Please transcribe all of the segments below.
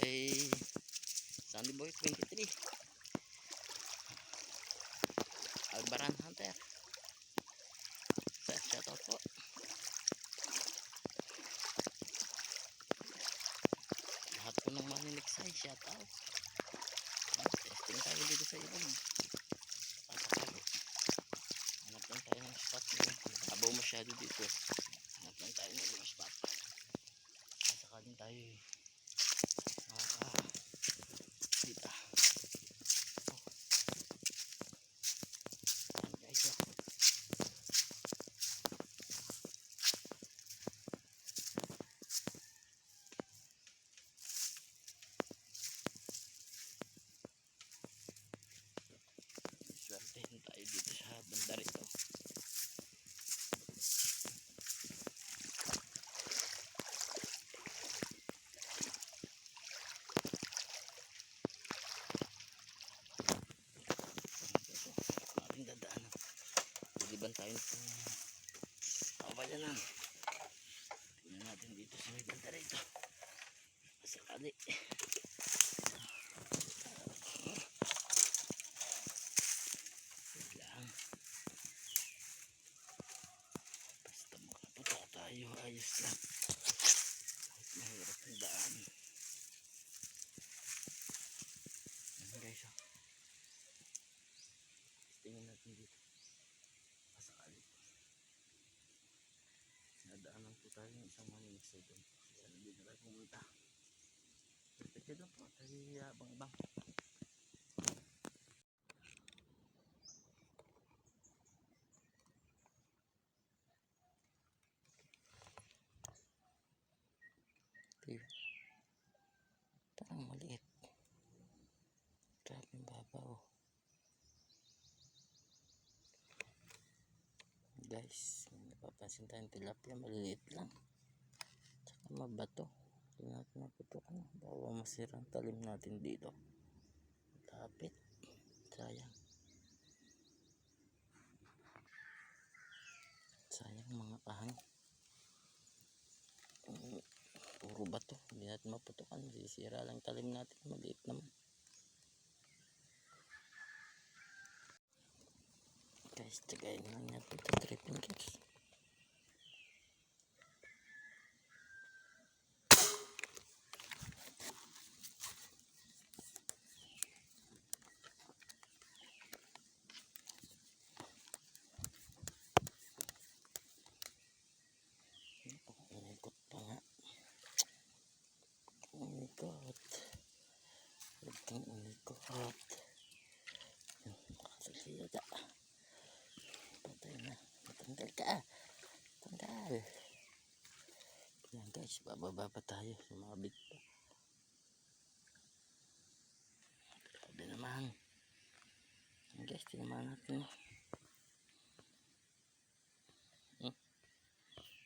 kay Sandy Boy 23 Albaran Hunter. Sir, shoutout po. Lahat po ng maniniksay shoutout testing tayo dito sa ilog Pasakali. hanap lang tayo ng spot na habaw masyado dito. Hanap lang tayo ng spot. Sakaling tayo eh nakaka kita oh. Ayan, guys oh. Swertehin tayo dito sa banda rito. ating dadaanan. Liliban tayo ng kawayanan. Tingnan natin dito sa may banda rito. Masakali. Wait lang. Basta makaputok tayo, ayos lang. Kahit mahirap ang daan. Ayan guys, oh. Tingnan natin dito. Pasakali. Nadaanan po tayo ng sa doon. Kaya nandito tayo pumunta. Pwede lang po. Tayo abang-abang. Parang maliit. Grabe yung babaw. Guys, may napapansin tayong tilapia. Maliliit lang. Mabato. Hindi natin naputukan. Bawa masira ang talim natin dito. Lapit. Sayang. Sayang mga kahang. Puro bato. Hindi natin maputukan. Sisira lang talim natin. Maliit naman. Guys, tagayin lang natin ito. Tripping guys. Guys, bababa pa tayo. Sumabit pa. Grabe naman. Guys, tinamaan natin. Hmm.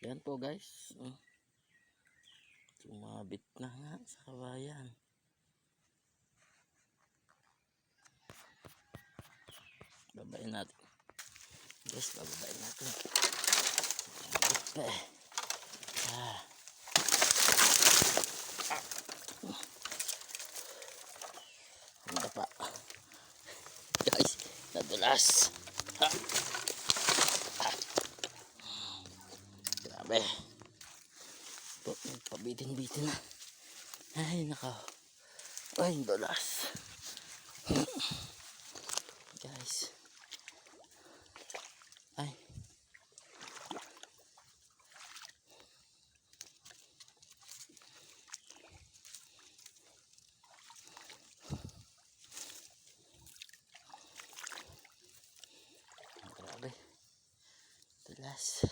Yan po guys. Hmm. Sumabit na nga sa kabayan. Babayin natin. Guys, bababayin natin. Sumabit pa eh. Ah. Ang dapa. Guys, nadulas. Ha. Ah. Grabe. Pabitin-bitin na. Ay, naka. Ay, dulas. Guys. Ay. Grabe. Dulas.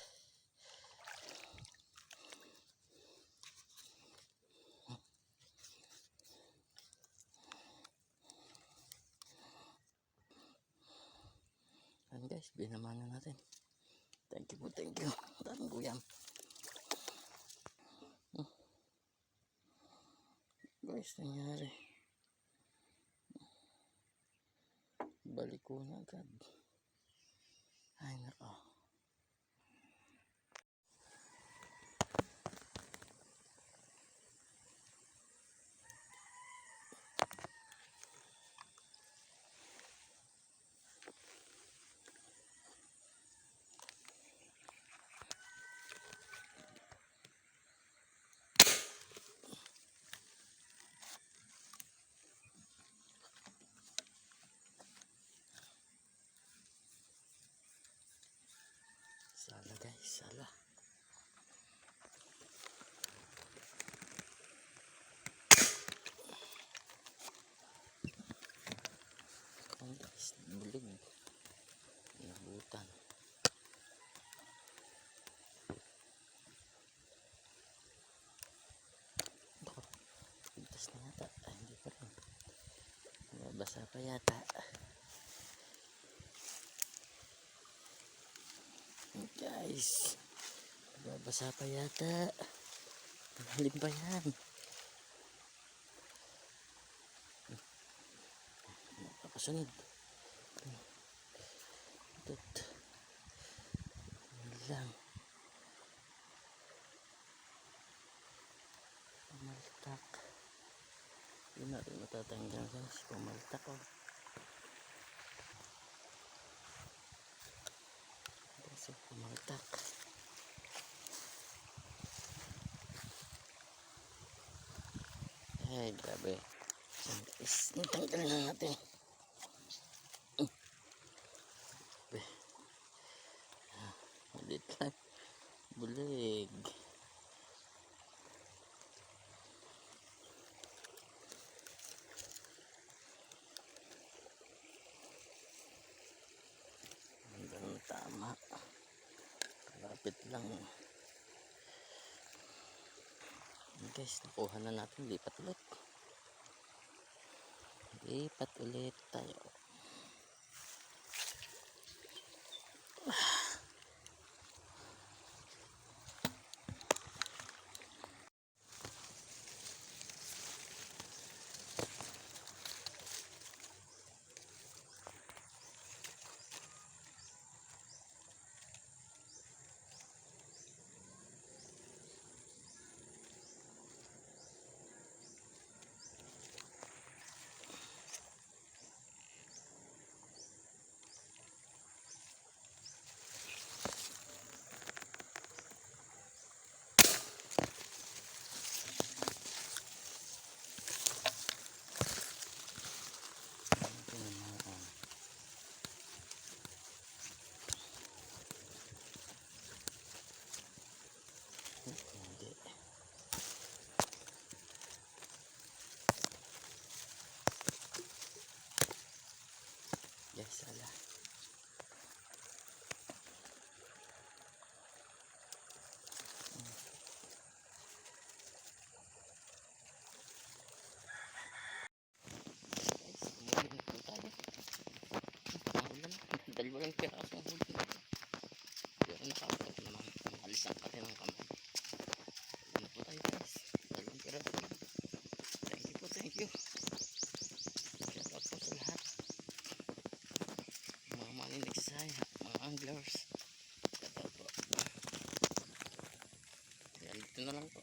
Ayan guys, binamanan natin. Thank you po, thank you. Daming guyam. Guys, nangyari. Balik ko na agad. Ay, nako. Guys, sala. Ang guys, bulig. Nabutan. Bako, pintas na yata. Ay, hindi pa rin. Basa pa yata. Guys, babasa pa yata. Malalim pa yan. Napapasunod. Tut. Lang. Pumaltak. Hindi natin matatanggal guys. Pumaltak oh. Pumaltak. Ay, grabe. Natanggal na natin. Mm. Grabe. Ah, Ulit lang. Bulig. Hanggang tama. Kalapit lang. Yan guys, nakuha na natin. Lipat ulit. Lipat ulit tayo. Hasta.